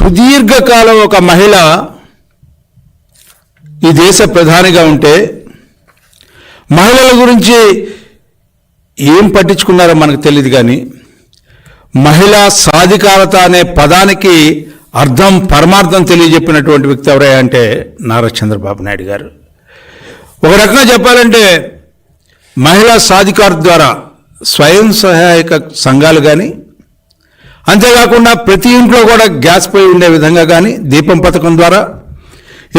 సుదీర్ఘకాలం ఒక మహిళ ఈ దేశ ప్రధానిగా ఉంటే మహిళల గురించి ఏం పట్టించుకున్నారో మనకు తెలియదు కానీ మహిళా సాధికారత అనే పదానికి అర్థం పరమార్థం తెలియజెప్పినటువంటి వ్యక్తి ఎవరయ్యా అంటే నారా చంద్రబాబు నాయుడు గారు. ఒక రకంగా చెప్పాలంటే మహిళా సాధికారత ద్వారా స్వయం సహాయక సంఘాలు కానీ అంతేకాకుండా ప్రతి ఇంట్లో కూడా గ్యాస్ పొయ్యి ఉండే విధంగా కానీ దీపం పథకం ద్వారా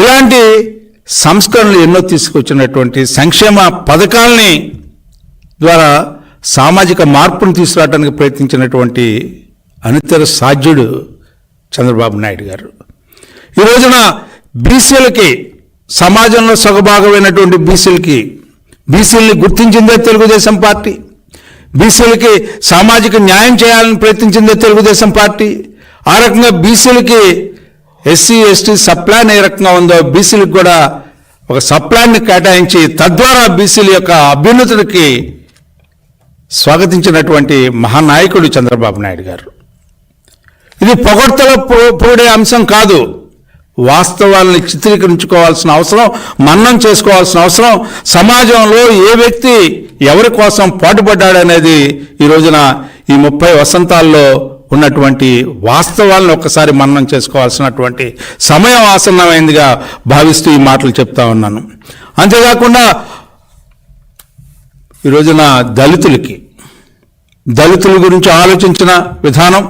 ఇలాంటి సంస్కరణలు ఎన్నో తీసుకొచ్చినటువంటి సంక్షేమ పథకాలని ద్వారా సామాజిక మార్పును తీసుకురావడానికి ప్రయత్నించినటువంటి అనితర సాధ్యుడు చంద్రబాబు నాయుడు గారు. ఈ రోజున బీసీలకి సమాజంలో సగభాగమైనటువంటి బీసీలకి బీసీలని గుర్తించిందే తెలుగుదేశం పార్టీ. బీసీలకి సామాజిక న్యాయం చేయాలని ప్రయత్నించిందే తెలుగుదేశం పార్టీ. ఆ రకంగా బీసీలకి ఎస్సీ ఎస్టీ సప్లాన్ ఏ రకంగా ఉందో బీసీలకు కూడా ఒక సప్లాన్ని కేటాయించి తద్వారా బీసీల యొక్క అభ్యున్నతుడికి స్వాగతించినటువంటి మహానాయకుడు చంద్రబాబు నాయుడు గారు. ఇది పొగడ్తలో పో- పోడే అంశం కాదు. వాస్తవాలను చిత్రీకరించుకోవాల్సిన అవసరం మన్నం చేసుకోవాల్సిన అవసరం సమాజంలో ఏ వ్యక్తి ఎవరి కోసం పాటుపడ్డాడనేది ఈ రోజున ఈ ముప్పై వసంతాల్లో ఉన్నటువంటి వాస్తవాలను ఒక్కసారి మన్నం చేసుకోవాల్సినటువంటి సమయం ఆసన్నమైందిగా భావిస్తూ ఈ మాటలు చెప్తా ఉన్నాను. అంతేకాకుండా ఈ రోజున దళితులకి దళితుల గురించి ఆలోచించిన విధానం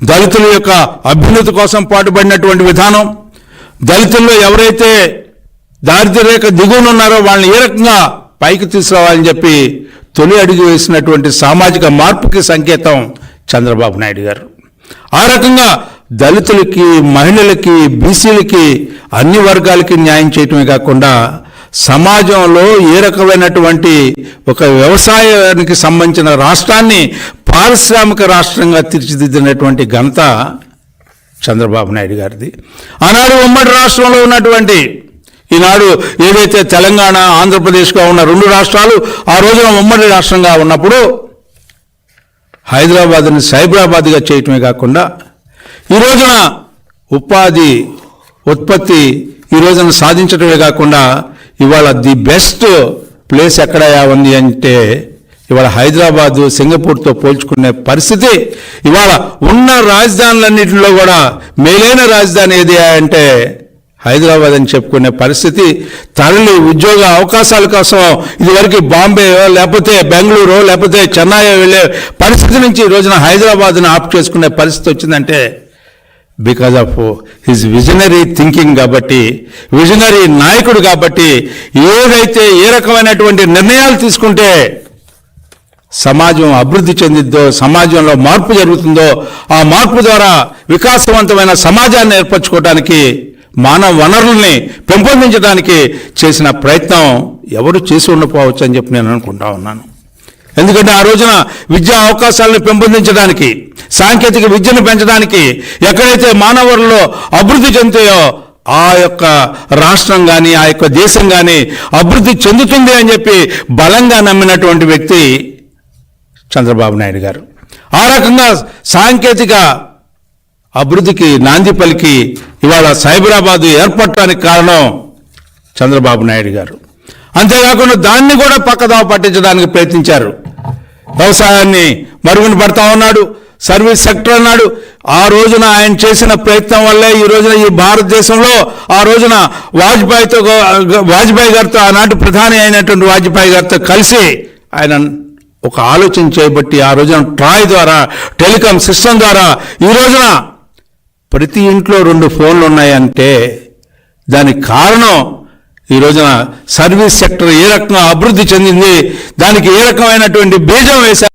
దళితుల యొక్క అభ్యున్నతి కోసం పాటుపడినటువంటి విధానం దళితుల్లో ఎవరైతే దారిద్ర్య రేఖ దిగువన ఉన్నారో వాళ్ళని ఏ రకంగా పైకి తీసుకురావాలని చెప్పి తొలి అడుగు వేసినటువంటి సామాజిక మార్పుకి సంకేతం చంద్రబాబు నాయుడు గారు. ఆ రకంగా దళితులకి మహిళలకి బీసీలకి అన్ని వర్గాలకి న్యాయం చేయటమే కాకుండా సమాజంలో ఏ రకమైనటువంటి ఒక వ్యవసాయానికి సంబంధించిన రాష్ట్రాన్ని పారిశ్రామిక రాష్ట్రంగా తీర్చిదిద్దినటువంటి ఘనత చంద్రబాబు నాయుడు గారిది. ఆనాడు ఉమ్మడి రాష్ట్రంలో ఉన్నటువంటి ఈనాడు ఏదైతే తెలంగాణ ఆంధ్రప్రదేశ్గా ఉన్న రెండు రాష్ట్రాలు ఆ రోజున ఉమ్మడి రాష్ట్రంగా ఉన్నప్పుడు హైదరాబాద్ని సైబరాబాద్గా చేయటమే కాకుండా ఈ రోజున ఉపాధి ఉత్పత్తి ఈ రోజున సాధించటమే కాకుండా ఇవాళ ది బెస్ట్ ప్లేస్ ఎక్కడ ఉంది అంటే ఇవాళ హైదరాబాదు సింగపూర్తో పోల్చుకునే పరిస్థితి ఇవాళ ఉన్న రాజధానులన్నింటిలో కూడా మేలైన రాజధాని ఏది అంటే హైదరాబాద్ అని చెప్పుకునే పరిస్థితి. తరలి ఉద్యోగ అవకాశాల కోసం ఇదివరకు బాంబే లేకపోతే బెంగళూరు లేకపోతే చెన్నై వెళ్ళే పరిస్థితి నుంచి ఈ రోజున హైదరాబాద్ని ఆప్ చేసుకునే పరిస్థితి వచ్చిందంటే because of his visionary thinking కాబట్టి విజనరీ నాయకుడు కాబట్టి ఏదైతే ఏ రకమైనటువంటి నిర్ణయాలు తీసుకుంటే సమాజం అభివృద్ధి చెందిద్దో సమాజంలో మార్పు జరుగుతుందో ఆ మార్పు ద్వారా వికాసవంతమైన సమాజాన్ని ఏర్పరచుకోవడానికి మానవ వనరుల్ని పెంపొందించడానికి చేసిన ప్రయత్నం ఎవరు చేసి ఉండకపోవచ్చు అని చెప్పి నేను అనుకుంటా ఉన్నాను. ఎందుకంటే ఆ రోజున విద్యా అవకాశాలను పెంపొందించడానికి సాంకేతిక విద్యను పెంచడానికి ఎక్కడైతే మానవులలో అభివృద్ధి చెందుతాయో ఆ యొక్క రాష్ట్రం కానీ ఆ యొక్క దేశం కానీ అభివృద్ధి చెందుతుంది అని చెప్పి బలంగా నమ్మినటువంటి వ్యక్తి చంద్రబాబు నాయుడు గారు. ఆ రకంగా సాంకేతిక అభివృద్ధికి నాంది పలికి ఇవాళ సైబరాబాద్ ఏర్పడటానికి కారణం చంద్రబాబు నాయుడు గారు. అంతేకాకుండా దాన్ని కూడా పక్కదావ పట్టించడానికి ప్రయత్నించారు. వ్యవసాయాన్ని మరుగున పడతా ఉన్నాడు సర్వీస్ సెక్టర్ అన్నాడు. ఆ రోజున ఆయన చేసిన ప్రయత్నం వల్లే ఈ రోజున ఈ భారతదేశంలో ఆ రోజున వాజ్పేయితో వాజ్పేయి గారితో ఆనాటి ప్రధాని అయినటువంటి వాజ్పేయి గారితో కలిసి ఆయన ఒక ఆలోచన చేయబట్టి ఆ రోజున ట్రాయ్ ద్వారా టెలికాం సిస్టమ్ ద్వారా ఈ రోజున ప్రతి ఇంట్లో రెండు ఫోన్లు ఉన్నాయంటే దానికి కారణం ఈ రోజున సర్వీస్ సెక్టర్ ఏ రకంగా అభివృద్ధి చెందింది దానికి ఏ రకమైనటువంటి బీజం వేశారు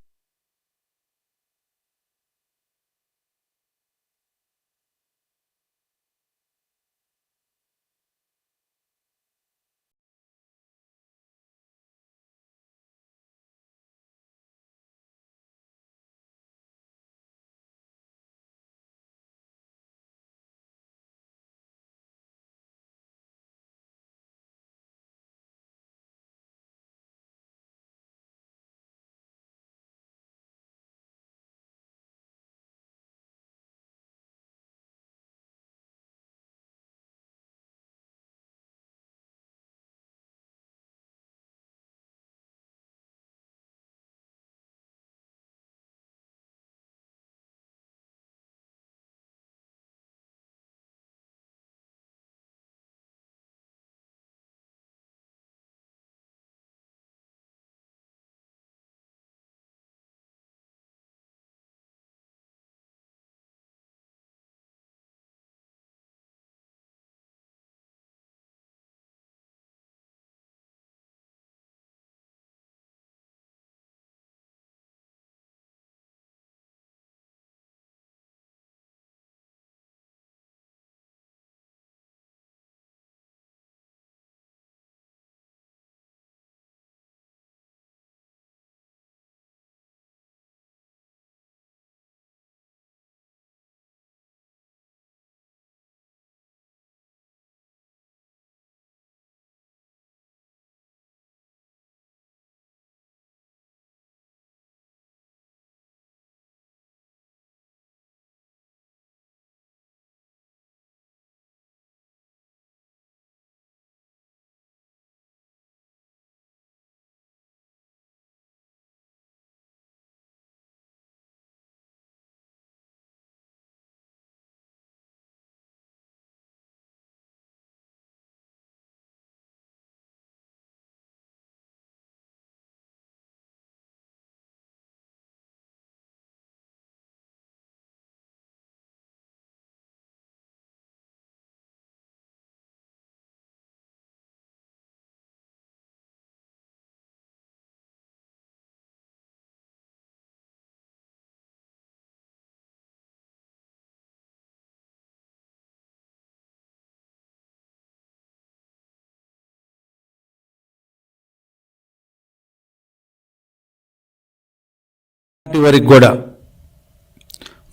వరకు కూడా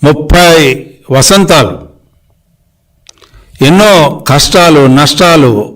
ముప్పై వసంతాలు. ఎన్నో కష్టాలు నష్టాలు